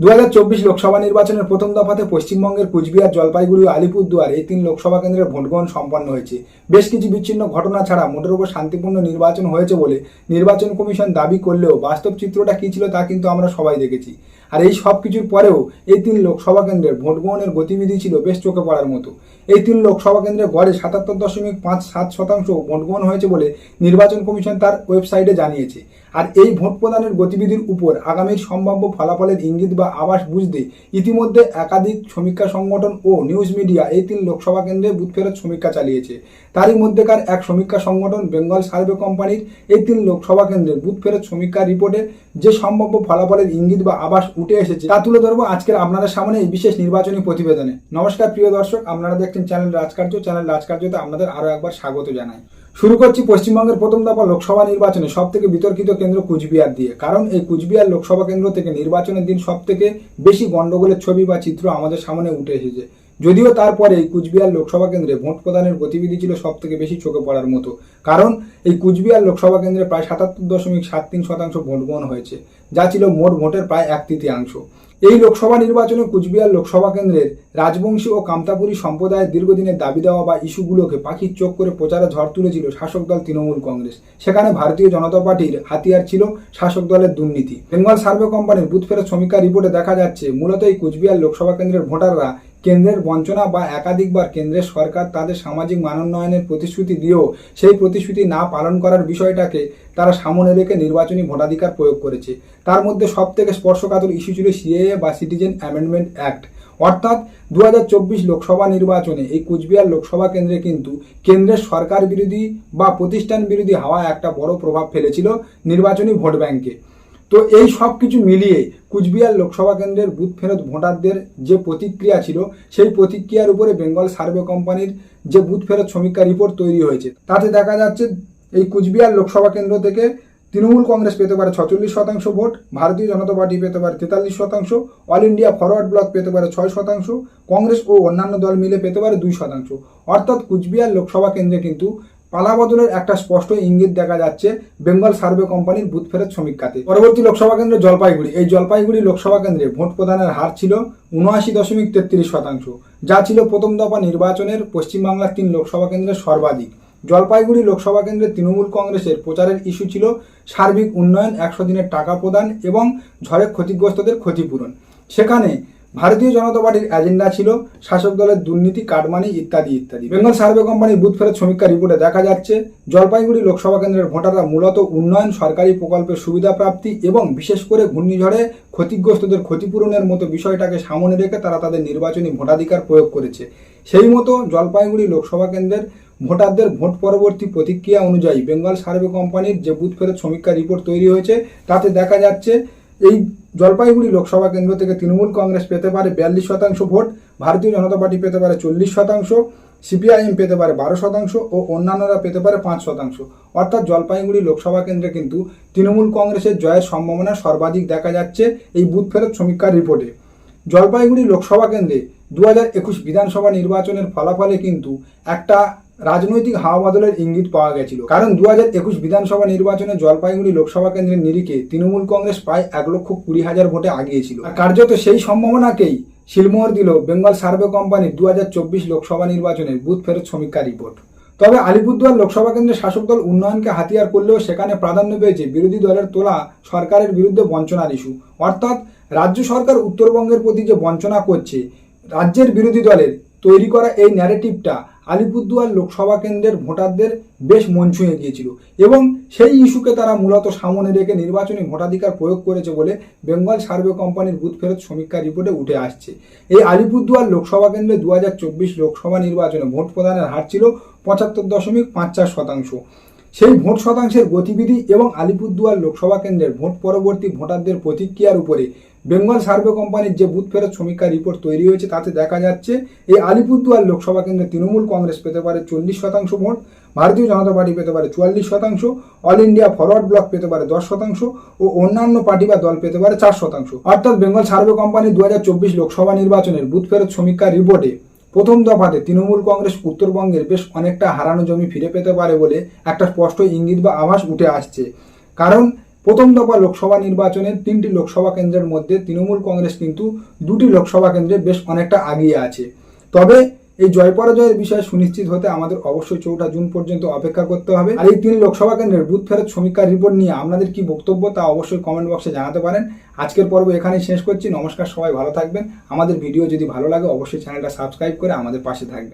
দু হাজার চব্বিশ লোকসভা নির্বাচনের প্রথম দফাতে পশ্চিমবঙ্গের কুচবিহার, জলপাইগুড়ি ও আলিপুরদুয়ার এই তিন লোকসভা কেন্দ্রের ভোটগ্রহণ সম্পন্ন হয়েছে। বেশ কিছু বিচ্ছিন্ন ঘটনা ছাড়া মোটের উপর শান্তিপূর্ণ নির্বাচন হয়েছে বলে নির্বাচন কমিশন দাবি করলেও বাস্তব চিত্রটা কী ছিল তা কিন্তু আমরা সবাই দেখেছি। আর এই সব কিছুর পরেও এই তিন লোকসভা কেন্দ্রের ভোট গ্রহণের গতিবিধি ছিল বেশ চোখে পড়ার মতো। এই তিন লোকসভা কেন্দ্রে গড়ে সাতাত্তর দশমিক পাঁচ সাত শতাংশ ভোট গ্রহণ হয়েছে বলে নির্বাচন কমিশন তার ওয়েবসাইটে জানিয়েছে। আর এই ভোট প্রদানের গতিবিধির উপর আগামীর সম্ভাব্য ফলাফলের ইঙ্গিত বা আভাস বুঝতে ইতিমধ্যে একাধিক সমীক্ষা সংগঠন ও নিউজ মিডিয়া এই তিন লোকসভা কেন্দ্রে বুথ ফেরত সমীক্ষা চালিয়েছে। তারই মধ্যেকার এক সমীক্ষা সংগঠন বেঙ্গল সার্ভে কোম্পানির এই তিন লোকসভা কেন্দ্রের বুথ ফেরত সমীক্ষা রিপোর্টে যে সম্ভাব্য ফলাফলের ইঙ্গিত বা আভাস উঠে এসেছে। তা তুলে ধরবো আজকের আপনাদের সামনে এই বিশেষ নির্বাচনী প্রতিবেদনে। নমস্কার, প্রিয় দর্শক, আপনারা দেখছেন চ্যানেল রাজকার্য। চ্যানেল রাজকার্যতে আপনাদের আরও একবার স্বাগত জানাই। শুরু করছি পশ্চিমবঙ্গের প্রথম দফা লোকসভা নির্বাচনে সব থেকে বিতর্কিত কেন্দ্র কুচবিহার দিয়ে। কারণ এই কুচবিহার লোকসভা কেন্দ্র থেকে নির্বাচনের দিন সব থেকে বেশি গন্ডগোলের ছবি বা চিত্র আমাদের সামনে উঠে এসেছে। যদিও তারপরে এই কুচবিহার লোকসভা কেন্দ্রে ভোট প্রদানের গতিবিধি ছিল সব থেকে বেশি চোখে পড়ার মতো। কারণ এই কুচবিহার লোকসভা কেন্দ্রে প্রায় সাতাত্তর দশমিক সাত তিন শতাংশ ভোট গ্রহণ হয়েছে, যা ছিল মোট ভোটের প্রায় এক তৃতীয়াংশ। এই লোকসভা নির্বাচনে কুচবিহার লোকসভা কেন্দ্রের রাজবংশী ও কামতাপুরী সম্প্রদায়ের দীর্ঘদিনের দাবি দেওয়া বা ইস্যুগুলোকে পাখির চোখ করে প্রচারে ঝড় তুলেছিল শাসক দল তৃণমূল কংগ্রেস। সেখানে ভারতীয় জনতা পার্টির হাতিয়ার ছিল শাসক দলের দুর্নীতি। বেঙ্গল সার্ভে কোম্পানির বুথ ফেরত সমীক্ষা রিপোর্টে দেখা যাচ্ছে, মূলত এই কুচবিহার লোকসভা কেন্দ্রের ভোটাররা কেন্দ্রের বঞ্চনা বা একাধিকবার কেন্দ্রের সরকার তাদের সামাজিক মানোন্নয়নের প্রতিশ্রুতি দিয়েও সেই প্রতিশ্রুতি না পালন করার বিষয়টাকে তারা সামনে রেখে নির্বাচনী ভোটাধিকার প্রয়োগ করেছে। তার মধ্যে সব থেকে স্পর্শকাতর ইস্যু ছিল সিএএ বা সিটিজেন অ্যামেন্ডমেন্ট অ্যাক্ট অর্থাৎ দু হাজার চব্বিশ লোকসভা নির্বাচনে এই কুচবিহার লোকসভা কেন্দ্রে কিন্তু কেন্দ্রের সরকার বিরোধী বা প্রতিষ্ঠান বিরোধী হাওয়া একটা বড় প্রভাব ফেলেছিল নির্বাচনী ভোট ব্যাংকে। তো এই সব কিছু মিলিয়ে কুচবিহার লোকসভা কেন্দ্রের বুথ ফেরত ভোটারদের যে প্রতিক্রিয়া ছিল, সেই প্রতিক্রিয়ার উপরে বেঙ্গল সার্ভে কোম্পানির যে বুথ ফেরত সমীক্ষা রিপোর্ট তৈরি হয়েছে। তাতে দেখা যাচ্ছে এই কুচবিহার লোকসভা কেন্দ্র থেকে তৃণমূল কংগ্রেস পেতে পারে ছচল্লিশ শতাংশ ভোট, ভারতীয় জনতা পার্টি পেতে পারে তেতাল্লিশ শতাংশ, অল ইন্ডিয়া ফরওয়ার্ড ব্লক পেতে পারে ছয় শতাংশ, কংগ্রেস ও অন্যান্য দল মিলে পেতে পারে দুই শতাংশ। অর্থাৎ কুচবিহার লোকসভা কেন্দ্রে কিন্তু পালাবদলের একটা স্পষ্ট ইঙ্গিত দেখা যাচ্ছে বেঙ্গল সার্ভে কোম্পানির বুথ ফেরত সমীক্ষাতে। পরবর্তী লোকসভা কেন্দ্র জলপাইগুড়ি। এই জলপাইগুড়ি লোকসভা কেন্দ্রে ভোট প্রদানের হার ছিল উনআশি দশমিক তেত্রিশ শতাংশ, যা ছিল প্রথম দফা নির্বাচনের পশ্চিমবাংলার তিন লোকসভা কেন্দ্রের সর্বাধিক। জলপাইগুড়ি লোকসভা কেন্দ্রে তৃণমূল কংগ্রেসের প্রচারের ইস্যু ছিল সার্বিক উন্নয়ন, একশো দিনের টাকা প্রদান এবং ঝড়ে ক্ষতিগ্রস্তদের ক্ষতিপূরণ। সেখানে ভারতীয় জনতা পার্টির এজেন্ডা ছিল শাসক দলের দুর্নীতি, কাটমানি ইত্যাদি ইত্যাদি। বেঙ্গল সার্ভে কোম্পানির বুথ ফেরত সমীক্ষা রিপোর্টে দেখা যাচ্ছে, জলপাইগুড়ি লোকসভা কেন্দ্রের ভোটাররা মূলত উন্নয়ন, সরকারি প্রকল্পের সুবিধা প্রাপ্তি এবং বিশেষ করে ঘূর্ণিঝড়ে ক্ষতিগ্রস্তদের ক্ষতিপূরণের মতো বিষয়টাকে সামনে রেখে তারা তাদের নির্বাচনী ভোটাধিকার প্রয়োগ করেছে। সেই মতো জলপাইগুড়ি লোকসভা কেন্দ্রের ভোটারদের ভোট পরবর্তী প্রতিক্রিয়া অনুযায়ী বেঙ্গল সার্ভে কোম্পানির যে বুথ ফেরত সমীক্ষা রিপোর্ট তৈরি হয়েছে, তাতে দেখা যাচ্ছে এই জলপাইগুড়ি লোকসভা কেন্দ্র থেকে তৃণমূল কংগ্রেস পেতে পারে বিয়াল্লিশ শতাংশ ভোট, ভারতীয় জনতা পার্টি পেতে পারে চল্লিশ শতাংশ, সিপিআইএম পেতে পারে বারো শতাংশ ও অন্যান্যরা পেতে পারে পাঁচ শতাংশ। অর্থাৎ জলপাইগুড়ি লোকসভা কেন্দ্রে কিন্তু তৃণমূল কংগ্রেসের জয়ের সম্ভাবনা সর্বাধিক দেখা যাচ্ছে এই বুথ ফেরত সমীক্ষার রিপোর্টে। জলপাইগুড়ি লোকসভা কেন্দ্রে দু হাজার একুশ বিধানসভা নির্বাচনের ফলাফলে কিন্তু একটা রাজনৈতিক হাওয়া বদলের ইঙ্গিত পাওয়া গেছিল। কারণ দু একুশ বিধানসভা নির্বাচনে জলপাইগুড়ি লোকসভা কেন্দ্রের নিরিখে তৃণমূল কংগ্রেস প্রায় এক লক্ষ কুড়ি হাজার ভোটে আগিয়েছিল কার্যত সেই সম্ভাবনাকেই শিলমোহর দিল বেঙ্গল সার্ভে কোম্পানির দু হাজার চব্বিশ লোকসভা নির্বাচনের বুথ ফেরত সমীক্ষা রিপোর্ট। তবে আলিপুরদুয়ার লোকসভা কেন্দ্রের শাসক দল উন্নয়নকে হাতিয়ার করলেও সেখানে প্রাধান্য পেয়েছে বিরোধী দলের তোলা সরকারের বিরুদ্ধে বঞ্চনার ইস্যু। অর্থাৎ রাজ্য সরকার উত্তরবঙ্গের প্রতি যে বঞ্চনা করছে, রাজ্যের বিরোধী দলের তৈরি করা এই ন্যারেটিভটা আলিপুরদুয়ার লোকসভা কেন্দ্রের ভোটারদের বেশ মন ছুঁয়ে গিয়েছিল এবং সেই ইস্যুকে তারা মূলত সামনে রেখে নির্বাচনী ভোটাধিকার প্রয়োগ করেছে বলে বেঙ্গল সার্ভে কোম্পানির বুথ ফেরত সমীক্ষা রিপোর্টে উঠে আসছে। এই আলিপুরদুয়ার লোকসভা কেন্দ্রে দু হাজার চব্বিশ লোকসভা নির্বাচনে ভোট প্রদানের হার ছিল পঁচাত্তর দশমিক পাঁচ শতাংশ। সেই ভোট শতাংশের গতিবিধি এবং আলিপুরদুয়ার লোকসভা কেন্দ্রের ভোট পরবর্তী ভোটারদের প্রতিক্রিয়ার উপরে বেঙ্গল সার্ভে কোম্পানির যে বুথ ফেরত সমীক্ষা রিপোর্ট তৈরি হয়েছে, তাতে দেখা যাচ্ছে এই আলিপুরদুয়ার লোকসভা কেন্দ্রে তৃণমূল কংগ্রেস পেতে পারে চল্লিশ শতাংশ ভোট, ভারতীয় জনতা পার্টি পেতে পারে চুয়াল্লিশ শতাংশ, অল ইন্ডিয়া ফরওয়ার্ড ব্লক পেতে পারে দশ শতাংশ ও অন্যান্য পার্টি বা দল পেতে পারে চার শতাংশ। অর্থাৎ বেঙ্গল সার্ভে কোম্পানি দু হাজার চব্বিশ লোকসভা নির্বাচনের বুথ ফেরত সমীক্ষা রিপোর্টে প্রথম দফাতে তৃণমূল কংগ্রেস উত্তরবঙ্গের বেশ অনেকটা হারানো জমি ফিরে পেতে পারে বলে একটা স্পষ্ট ইঙ্গিত বা আভাস উঠে আসছে। কারণ প্রথম দফা লোকসভা নির্বাচনের তিনটি লোকসভা কেন্দ্রের মধ্যে তৃণমূল কংগ্রেস কিন্তু দুটি লোকসভা কেন্দ্রে বেশ অনেকটা আগিয়ে আছে। তবে এই জয় পরাজয়ের বিষয়ে সুনিশ্চিত হতে আমাদের অবশ্যই চৌঠা জুন পর্যন্ত অপেক্ষা করতে হবে। আর এই তিন লোকসভা কেন্দ্রের বুথ ফেরত সমীক্ষার রিপোর্ট নিয়ে আপনাদের কি বক্তব্য তা অবশ্যই কমেন্ট বক্সে জানাতে পারেন। আজকের পর্ব এখানেই শেষ করছি। নমস্কার, সবাই ভালো থাকবেন। আমাদের ভিডিও যদি ভালো লাগে, অবশ্যই চ্যানেলটা সাবস্ক্রাইব করে আমাদের পাশে থাকবেন।